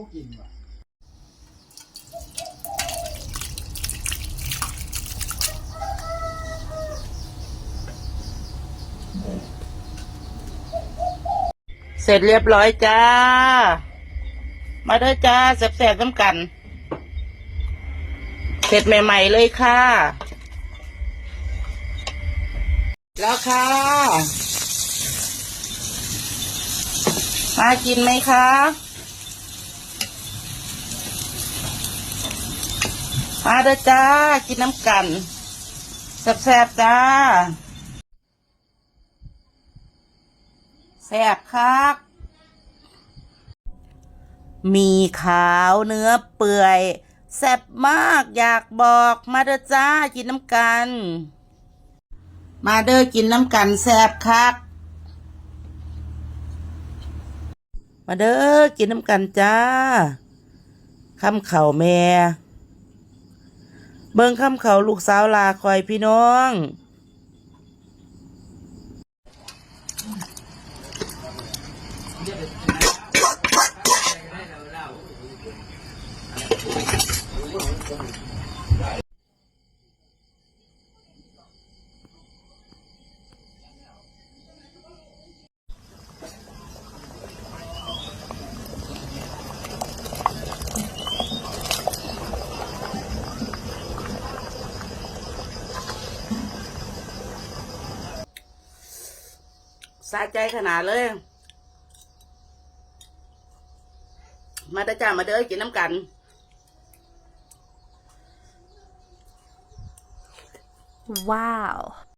ก็กินว่ะเสร็จเรียบร้อยจ้า มาเด้อจ้าแสบๆน้ำกัน เสร็จใหม่ ๆ เลยค่ะ แล้วค่ะ มากินไหมคะ มาเด้อจ้า กินน้ำกันแสบๆจ้าแซ่บคักมีขาวเนื้อเปื่อยแซ่บมากอยากบอกมาเด้อจ้ากินน้ำกัน มาเด้อกินน้ำกันแซ่บคักมาเด้อกินน้ำกันจ้าคำเข่าแม่ เบิ่งคำเขาลูกสาวลาคอยพี่น้อง สะใจขนาดเลย มาเด้อจ้ามาเด้อกินน้ำกันว้าว